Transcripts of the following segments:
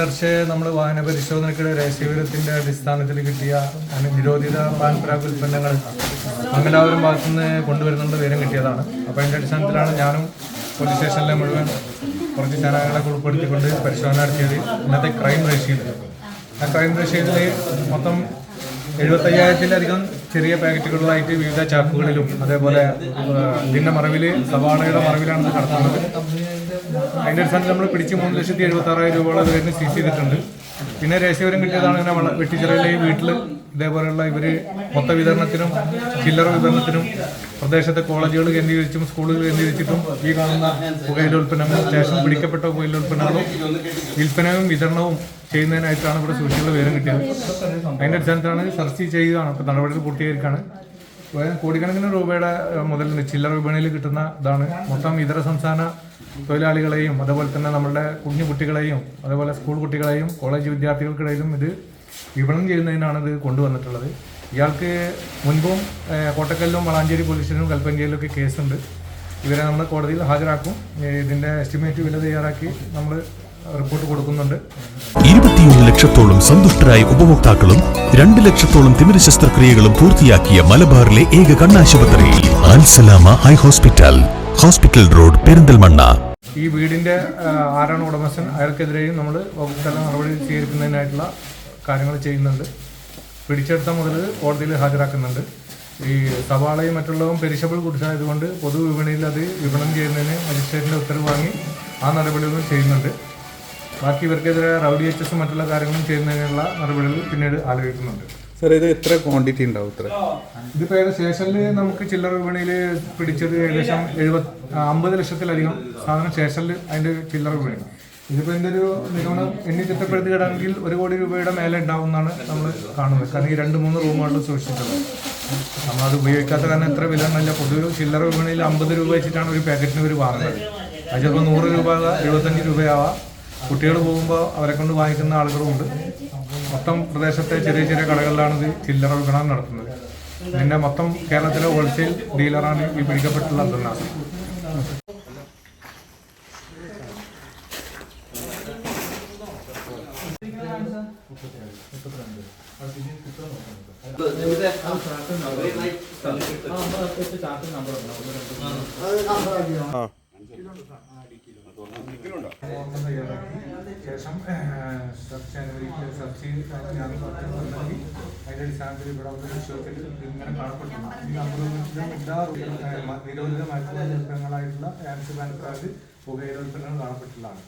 പക്ഷേ നമ്മൾ വാഹന പരിശോധനയ്ക്കിടെ രഹസ്യവിവരത്തിന്റെ അടിസ്ഥാനത്തിൽ കിട്ടിയ നിരോധിത പാൻ ഉൽപ്പന്നങ്ങൾ മംഗലാപുരം ഭാഗത്തുനിന്ന് കൊണ്ടുവരുന്നുണ്ട് വിവരം കിട്ടിയതാണ്. അപ്പോൾ അതിന്റെ അടിസ്ഥാനത്തിലാണ് ഞാനും പോലീസ് സ്റ്റേഷനിലെ മുഴുവൻ കുറച്ച് ജനങ്ങളെ ഉൾപ്പെടുത്തിക്കൊണ്ട് പരിശോധന നടത്തിയത്. ഇന്നത്തെ ക്രൈം റേഷ്യയിൽ ആ ക്രൈം റേഷ്യയിൽ മൊത്തം എഴുപത്തയ്യായിരത്തിലധികം ചെറിയ പാക്കറ്റുകളിലായിട്ട് വിവിധ ചാക്കുകളിലും അതേപോലെ ഇതിന്റെ മറവിൽ സവാളയുടെ മറവിലാണ് ഇത് അതിന്റെ അടിസ്ഥാനത്തിൽ നമ്മൾ പിടിച്ച് മൂന്ന് ലക്ഷത്തി എഴുപത്തി ആറായിരം രൂപയോളം ഇതിന് സീസ് ചെയ്തിട്ടുണ്ട്. പിന്നെ രഹസ്യവിവരം കിട്ടിയതാണ് ഇങ്ങനെ വെട്ടിച്ചിറയിലെ ഈ വീട്ടിൽ ഇതേപോലെയുള്ള ഇവർ മൊത്ത വിതരണത്തിനും ചില്ലറ വിതരണത്തിനും പ്രദേശത്തെ കോളേജുകൾ കേന്ദ്രീകരിച്ചും സ്കൂളുകൾ കേന്ദ്രീകരിച്ചിട്ടും ഈ കാണുന്ന പുകയില ഉൽപ്പന്നങ്ങൾ സ്റ്റേഷൻ പിടിക്കപ്പെട്ട പുകയില ഉൽപ്പന്നങ്ങളും വിൽപ്പനയും വിതരണവും ചെയ്യുന്നതിനായിട്ടാണ് ഇവിടെ സൂക്ഷിച്ചുള്ള വിവരം കിട്ടിയത്. അതിന്റെ അടിസ്ഥാനത്തിലാണ് സെർച്ച് ചെയ്യുകയാണ്. ഇപ്പോൾ നടപടികൾ പൂർത്തീകരിക്കുകയാണ്. കോടിക്കണക്കിന് രൂപയുടെ മുതൽ ചില്ലറ വിപണിയിൽ കിട്ടുന്ന ഇതാണ്. മൊത്തം ഇതര സംസ്ഥാന തൊഴിലാളികളെയും അതുപോലെ തന്നെ നമ്മുടെ കുഞ്ഞു കുട്ടികളെയും അതുപോലെ സ്കൂൾ കുട്ടികളെയും കോളേജ് വിദ്യാർത്ഥികൾക്കിടയിലും ഇത് വിപണനം ചെയ്യുന്നതിനാണ് ഇത് കൊണ്ടുവന്നിട്ടുള്ളത്. ഇയാൾക്ക് മുൻപും കോട്ടക്കല്ലിലും കോട്ടക്കലിലും വളാഞ്ചേരി പോലീസിലും കൽപ്പഞ്ചേരിയിലും ഒക്കെ കേസുണ്ട്. ഇവരെ നമ്മൾ കോടതിയിൽ ഹാജരാക്കും. ഇതിന്റെ എസ്റ്റിമേറ്റ് വില തയ്യാറാക്കി നമ്മൾ റിപ്പോർട്ട് കൊടുക്കുന്നുണ്ട്. ഇരുപത്തിയൊന്ന് ലക്ഷത്തോളം സന്തുഷ്ടരായ ഉപഭോക്താക്കളും രണ്ട് ലക്ഷത്തോളം തിമിര ശസ്ത്രക്രിയകളും പൂർത്തിയാക്കിയ മലബാറിലെ ഏക കണ്ണാശുപത്രി Al Salama eye hospital hospital road Perinthalmanna. ഈ വീടിന്റെ ആരാണ് ഉടമസ്ഥൻ? അയാൾക്കെതിരെയും നമ്മൾ വകുപ്പുതല നടപടി സ്വീകരിക്കുന്നതിനായിട്ടുള്ള കാര്യങ്ങൾ ചെയ്യുന്നുണ്ട്. പിടിച്ചെടുത്ത മുതൽ കോടതിയിൽ ഹാജരാക്കുന്നുണ്ട്. ഈ സവാളയും മറ്റുള്ളതും പെരിശബിൾ ഗുഡ്സ് ആയതുകൊണ്ട് പൊതുവിപണിയിൽ അത് വിപണനം ചെയ്യുന്നതിന് മജിസ്ട്രേറ്റിന്റെ ഉത്തരവ് വാങ്ങി ആ നടപടികളും ചെയ്യുന്നുണ്ട്. ബാക്കി ഇവർക്കെതിരെ റൗഡി എച്ച് മറ്റുള്ള കാര്യങ്ങളും ചെയ്യുന്നതിനുള്ള നടപടികൾ പിന്നീട് ആലോചിക്കുന്നുണ്ട്. സാർ ഇത് എത്ര ക്വാണ്ടിറ്റി ഉണ്ടാവും ഇത്ര? ഇതിപ്പോ ഏകദേശം സ്റ്റേഷനിൽ നമുക്ക് ചില്ലറ വിപണിയിൽ പിടിച്ചത് ഏകദേശം എഴുപത് അമ്പത് ലക്ഷത്തിലധികം സാധനം സ്റ്റേഷനിൽ അതിന്റെ ചില്ലറ വിപണി ഇതിപ്പോ എന്റെ ഒരു നിഗമനം എണ്ണി തിട്ടപ്പെടുത്തുകയാണെങ്കിൽ ഒരു കോടി രൂപയുടെ മേലെ ഉണ്ടാവും എന്നാണ് നമ്മൾ കാണുന്നത്. കാരണം ഈ രണ്ട് മൂന്ന് റൂമുകളിൽ സൂക്ഷിച്ചിട്ടുള്ളത്. നമ്മളത് ഉപയോഗിക്കാത്ത കാരണം എത്ര വില എന്നല്ല പൊതുവെ ചില്ലറ വിപണിയിൽ അമ്പത് രൂപ വെച്ചിട്ടാണ് ഒരു പാക്കറ്റിന് ഒരു വാങ്ങുന്നത്. അത് ചിലപ്പോൾ നൂറ് രൂപ എഴുപത്തഞ്ച് രൂപയാവാം. കുട്ടികൾ പോകുമ്പോൾ അവരെ കൊണ്ട് വാങ്ങിക്കുന്ന ആളുകളുമുണ്ട് മൊത്തം പ്രദേശത്തെ ചെറിയ ചെറിയ കടകളിലാണ് ഇത് ചില്ലറ വിപണനം നടത്തുന്നത്. പിന്നെ മൊത്തം കേരളത്തിലെ ഹോൾസെയിൽ ഡീലറാണ് ഈ പിടിക്കപ്പെട്ടുള്ള ശേഷം അനുവദിക്കുക അടിസ്ഥാനത്തിൽ ഇവിടെ വന്ന് ഇങ്ങനെ ഈ എല്ലാ നിരോധിത ആൻസ് കാണപ്പെട്ടുള്ളതാണ്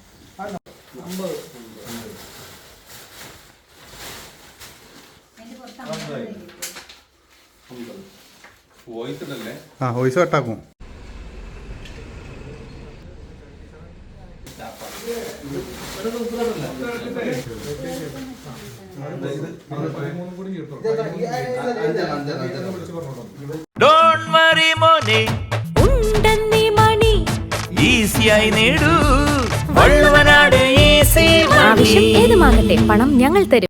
ആ വോയിസ് കട്ടാക്കും. ഡോണ്ട് വറി മോനെ. ഉണ്ടെന്നീ മണി. ഈസിയായി നേടൂ. വള്ളുവനാട് ഈസി ആവശ്യം ഏതുമാകട്ടെ പണം ഞങ്ങൾ തരും.